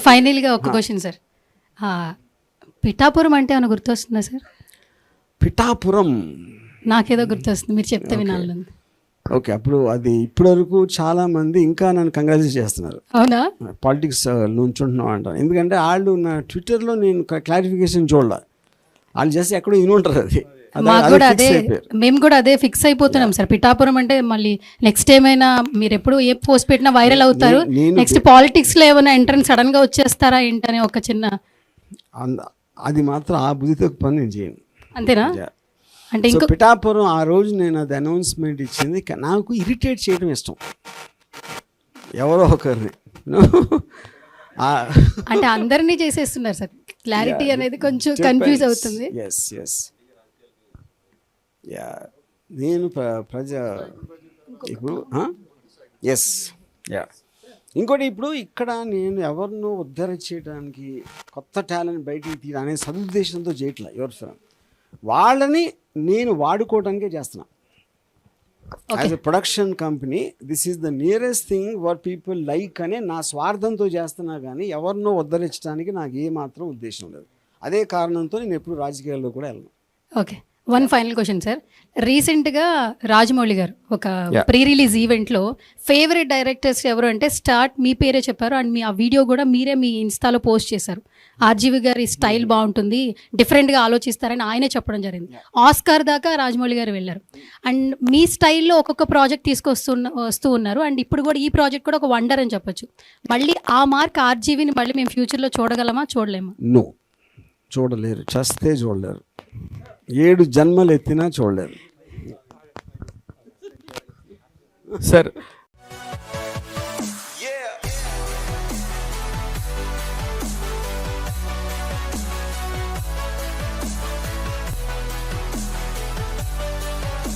Sir ఫైనల్గా ఒక question sir. Pithapuram అంటే ఏమైనా గుర్తొస్తుందా సార్? పిఠాపురం. నాకేదో గుర్తొస్తుంది మీరు చెప్తే వినాలని ఓకే అప్పుడు అది ఇప్పటివరకు చాలా మంది ఇంకా నన్ను కంగ్రాచులేట్ చేస్తున్నారు. అవునా? పాలిటిక్స్ నుంచుంటున్నాం అంటారు. ఎందుకంటే వాళ్ళు నా ట్విట్టర్లో నేను క్లారిఫికేషన్ చూడాల. వాళ్ళు చేస్తే ఎక్కడో ఇని ఉంటారు అది. మాకు కూడా అదే. మేము కూడా అదే ఫిక్స్ అయిపోతున్నాం సార్. పిఠాపురం అంటే మళ్ళీ నెక్స్ట్ ఏమైనా మీరు ఎప్పుడు ఏ పోస్ట్ పెట్టినా వైరల్ అవుతారు. నెక్స్ట్ పాలిటిక్స్లో ఏమైనా ఎంట్రన్స్ సడన్గా వచ్చేస్తారా ఏంటనే ఒక చిన్న అంద- మాత్రం ఆ బుద్ధితో పని నేను చేయను. అంతేనా. అంటే ఇంకో పిఠాపురం ఆ రోజు నేను అది అనౌన్స్మెంట్ ఇచ్చింది. నాకు ఇరిటేట్ చేయడం ఇష్టం. ఎవరో ఒకరిని. అంటే అందరినీ చేసేస్తున్నారు సార్. క్లారిటీ అనేది కొంచెం కన్ఫ్యూజ్ అవుతుంది. ఎస్ ఎస్ యా నేను ప్ర- ప్రజ ఇప్పుడు ఎస్ యా ఇంకోటి ఇప్పుడు ఇక్కడ నేను ఎవరినో ఉద్ధరించేయడానికి కొత్త టాలెంట్ బయటికి అనే సదుద్దేశంతో చేయట్లే ఎవరి ఫిల్మ్ వాళ్ళని నేను వాడుకోవడానికే చేస్తున్నా. As a production company this is the nearest thing where people like అనే నా స్వార్థంతో చేస్తున్నా కానీ ఎవరినో ఉద్ధరించడానికి నాకు ఏ మాత్రం ఉద్దేశం లేదు. అదే కారణంతో నేను ఎప్పుడు రాజకీయాల్లో కూడా వెళ్ళను. Okay one final question sir రీసెంట్గా రాజమౌళి గారు ఒక. ప్రీ రిలీజ్ ఈవెంట్లో ఫేవరెట్ డైరెక్టర్స్ ఎవరు అంటే స్టార్ట్ మీ పేరే చెప్పారు అండ్ మీ ఆ వీడియో కూడా మీరే మీ ఇన్స్టాలో పోస్ట్ చేశారు. ఆర్జీవి గారి స్టైల్ బాగుంటుంది డిఫరెంట్గా ఆలోచిస్తారని ఆయనే చెప్పడం జరిగింది. ఆస్కార్ దాకా రాజమౌళి గారు వెళ్ళారు. అండ్ మీ స్టైల్లో ఒక్కొక్క ప్రాజెక్ట్ తీసుకొస్తున్న వస్తూ ఉన్నారు. అండ్ ఇప్పుడు కూడా ఈ ప్రాజెక్ట్ కూడా ఒక వండర్ అని చెప్పొచ్చు. మళ్ళీ ఆ మార్క్ ఆర్జీవిని మళ్ళీ మేము ఫ్యూచర్లో చూడగలమా? చూడలేమా? నో చూడలేరు. చస్తే చూడలేరు. ఏడు జన్మలు ఎత్తినా చూడలేదు. సార్